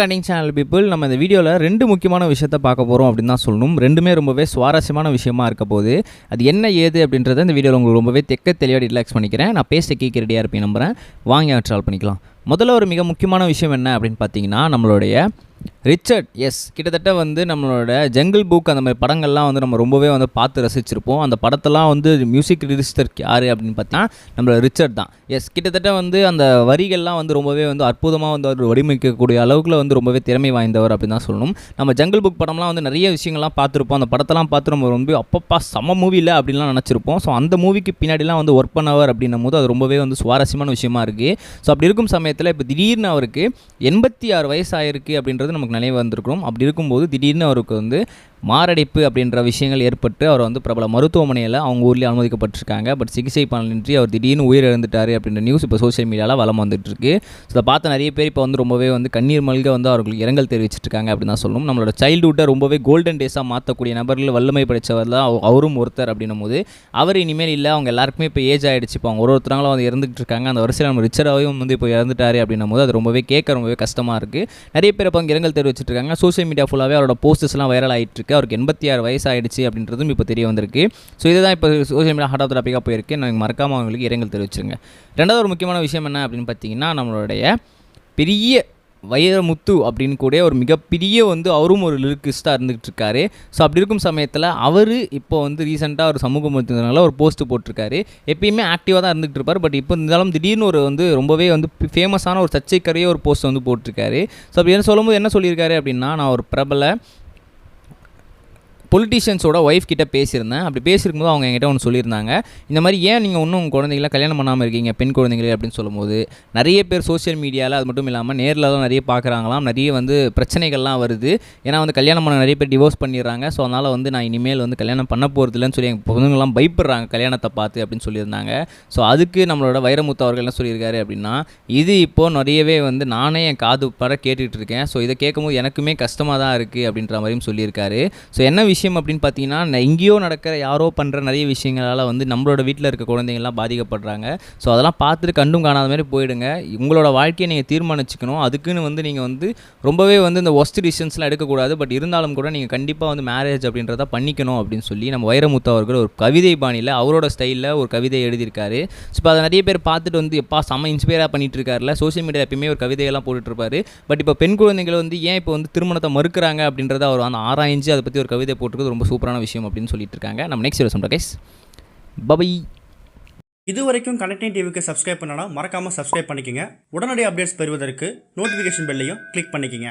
கண்டிங் channel people நம்ம இந்த வீடியோவில் ரெண்டு முக்கியமான விஷயத்த பார்க்க போகிறோம் அப்படின்னு தான் சொல்லணும். ரெண்டுமே ரொம்பவே சுவாரஸ்யமான விஷயமா இருக்க போது அது என்ன ஏது அப்படின்றத இந்த வீடியோவில் உங்களுக்கு ரொம்பவே தெக்க தெளிவாக ரிலாக்ஸ் பண்ணிக்கிறேன். நான் பேச கேட்க ரெடியாக இருப்பேன் நம்புகிறேன் வாங்கி ட்ரால் பண்ணிக்கலாம். முதல்ல ஒரு மிக முக்கியமான விஷயம் என்ன அப்படின்னு பார்த்தீங்கன்னா நம்மளுடைய ரிச்சர்ட் எஸ் கிட்டத்தட்ட வந்து நம்மளோட ஜங்கிள் புக் அந்த மாதிரி படங்கள்லாம் வந்து நம்ம ரொம்பவே வந்து பார்த்து ரசிச்சிருப்போம். அந்த படத்தெல்லாம் வந்து மியூசிக் ரிஜிஸ்டர் யார் அப்படின்னு பார்த்தா நம்மளோட ரிச்சர்ட் தான். எஸ் கிட்டத்தட்ட வந்து அந்த வரிகள்லாம் வந்து ரொம்பவே வந்து அற்புதமாக வந்து அவர் வடிவமைக்கக்கூடிய அளவுக்குள்ள வந்து ரொம்பவே திறமை வாய்ந்தவர் அப்படின்னு தான் சொல்லணும். நம்ம ஜங்கிள் புக் படம்லாம் வந்து நிறைய விஷயங்கள்லாம் பார்த்துருப்போம். அந்த படத்தெல்லாம் பார்த்து நம்ம ரொம்ப அப்பப்பா செம்ம மூவியில் அப்படின்லாம் நினச்சிருப்போம். ஸோ அந்த மூவிக்கு பின்னாடிலாம் வந்து ஒர்க் பண்ணவர் அப்படின்னும் போது அது ரொம்பவே வந்து சுவாரஸ்யமான விஷயமா இருக்குது ஸோ அப்படி இருக்கும் சமயத்தில் இப்போ திடீர்னு அவருக்கு எண்பத்தி ஆறு வயசு ஆயிருக்கு அப்படின்றது நமக்கு நினைவு வந்திருக்கிறோம். அப்படி இருக்கும்போது திடீர்னு அவருக்கு வந்து மாரடைப்பு அப்படின்ற விஷயங்கள் ஏற்பட்டு அவர் வந்து பிரபல மருத்துவமனையில் அவங்க ஊர்லேயே அனுமதிக்கப்பட்டிருக்காங்க. பட் சிகிச்சை பலனின்றி அவர் திடீர்னு உயிரிழந்துட்டார் அப்படின்ற நியூஸ் இப்போ சோஷியல் மீடியாவில் வளம் வந்துட்டுருக்கு. ஸோ அதை பார்த்து நிறைய பேர் இப்போ வந்து ரொம்பவே வந்து கண்ணீர் மல்க வந்து அவர்களுக்கு இரங்கல் தெரிவிச்சிருக்காங்க அப்படின்னு தான் சொல்லணும். நம்மளோட சைல்டுஹுட்டை ரொம்பவே கோல்டன் டேஸாக மாற்றக்கூடிய நபர்கள் வல்லமை படைச்சவர் தான் அவரும் ஒருத்தர் அப்படின்னும் போது அவர் இனிமேல் இல்லை அவங்க எல்லாருக்குமே இப்போ ஏஜ் ஆகிடுச்சு இப்போ அவங்க ஒரு ஒருத்தவங்களும் வந்து இறந்துகிட்டு இருக்காங்க அந்த வரிசையில் நம்ம ரிச்சராகவும் வந்து இப்போ இறந்துட்டாரு அப்படின்னும் போது அது ரொம்பவே கேட்க ரொம்பவே கஷ்டமாக இருக்குது நிறைய பேர் இப்போ அங்கே இரங்கல் தெரிவிச்சிருக்காங்க சோஷியல் மீடியா ஃபுல்லாகவே அவரோட போஸ்டர்ஸ்லாம் வைரல் ஆகிட்டு இருக்கு அவருக்கு எண்பத்தி ஆறு வயசு ஆயிடுச்சு அப்படின்றதும் இப்போ தெரிய வந்திருக்கு. ஸோ இதுதான் இப்போ சோஷியல் மீடியா ஹாட் ஆஃப் டாப்பிக்காக போயிருக்கு. நான் மறக்காமல் அவங்களுக்கு இரங்கல் தெரிவிச்சிருங்க. ரெண்டாவது ஒரு முக்கியமான விஷயம் என்ன அப்படின்னு பார்த்தீங்கன்னா நம்மளுடைய பெரிய வைரமுத்து அப்படின்னு கூட ஒரு மிகப்பெரிய வந்து அவரும் ஒரு லிரிக்கிஸ்டாக இருந்துகிட்டு இருக்காரு. ஸோ அப்படி இருக்கும் சமயத்தில் அவர் இப்போ வந்து ரீசெண்டாக ஒரு சமூக மருத்துவனால ஒரு போஸ்ட் போட்டிருக்காரு. எப்பயுமே ஆக்டிவாக தான் இருந்துகிட்டு இருப்பார். பட் இப்போ இருந்தாலும் திடீர்னு ஒரு வந்து ரொம்பவே வந்து ஃபேமஸான ஒரு சர்ச்சைக்கரையே ஒரு போஸ்ட் வந்து போட்டிருக்காரு. ஸோ அப்படி என்ன சொல்லும்போது என்ன சொல்லியிருக்காரு அப்படின்னா நான் ஒரு பிரபல பொலிட்டீஷியன்ஸோட ஒய்ஃப் கிட்ட பேசியிருந்தேன். அப்படி பேசியிருக்கும்போது அவங்க என்கிட்ட ஒன்று சொல்லியிருந்தாங்க. இந்த மாதிரி ஏன் நீங்கள் இன்னும் உங்கள் குழந்தைங்கள கல்யாணம் பண்ணாமல் இருக்கீங்க பெண் குழந்தைங்களே அப்படின்னு சொல்லும்போது நிறைய பேர் சோஷியல் மீடியாவில் அது மட்டும் இல்லாமல் நேரில் தான் நிறைய பார்க்குறாங்களாம். நிறைய வந்து பிரச்சனைகள்லாம் வருது. ஏன்னா வந்து கல்யாணம் பண்ண நிறைய பேர் டிவோர்ஸ் பண்ணிடுறாங்க. ஸோ அதனால் வந்து நான் இனிமேல் வந்து கல்யாணம் பண்ண போகிறது இல்லைன்னு சொல்லி எங்கள் பொண்ணுங்கள்லாம் பயப்படுறாங்க. கல்யாணத்தை பார்த்து அப்படின்னு சொல்லியிருந்தாங்க. ஸோ அதுக்கு நம்மளோட வைரமுத்து அவர்கள் என்ன சொல்லியிருக்காரு அப்படின்னா இது இப்போது நிறையவே வந்து நானே என் காது பட கேட்டுகிட்டு இருக்கேன். ஸோ இதை கேட்கும்போது எனக்குமே கஷ்டமாக தான் இருக்குது அப்படின்ற மாதிரியும் சொல்லியிருக்காரு. ஸோ என்ன விஷயம் அப்படின்னு பார்த்தீங்கன்னா எங்கேயோ நடக்கிற யாரோ பண்ணுற நிறைய விஷயங்களால் வந்து நம்மளோட வீட்டில் இருக்க குழந்தைங்கள்லாம் பாதிக்கப்படுறாங்க. ஸோ அதெல்லாம் பார்த்துட்டு கண்டும் காணாத மாதிரி போயிடுங்க. உங்களோட வாழ்க்கையை நீங்கள் தீர்மானிச்சுக்கணும். அதுக்குன்னு வந்து நீங்கள் வந்து ரொம்பவே வந்து இந்த ஒஸ்ட் டிசிஷன்ஸ்லாம் எடுக்கக்கூடாது. பட் இருந்தாலும் கூட நீங்கள் கண்டிப்பாக வந்து மேரேஜ் அப்படின்றத பண்ணிக்கணும் அப்படின்னு சொல்லி நம்ம வைரமுத்து அவர்கள் ஒரு கவிதை பாணியில் அவரோட ஸ்டைலில் ஒரு கவிதை எழுதியிருக்காரு. ஸோ இப்போ அதை நிறைய பேர் பார்த்துட்டு வந்து எப்பா செம்ம இன்ஸ்பயராக பண்ணிட்டு இருக்காருல சோஷியல் மீடியா எப்பயுமே ஒரு கவிதையெல்லாம் போட்டுட்ருப்பாரு பட் இப்போ பெண் குழந்தைகள் வந்து ஏன் இப்போ வந்து திருமணத்தை மறுக்கிறாங்க அப்படின்றத அவர் வந்து ஆராய்ஞ்சு அதை பற்றி ஒரு கவிதை போட்டிருக்கிறது ரொம்ப சூப்பரான விஷயம் அப்படின்னு சொல்லிட்டு இருக்காங்க நம்ம நெக்ஸ்ட் வீடியோ சொல்கிறோம் கைஸ் பபை இது வரைக்கும் கனெக்டிங் டிவிக்கு சப்ஸ்கிரைப் பண்ணனா மறக்காமல் சப்ஸ்கிரைப் பண்ணிக்கங்க. உடனடி அப்டேட்ஸ் பெறுவதற்கு நோட்டிஃபிகேஷன் பெல்லையும் கிளிக் பண்ணிக்கங்க.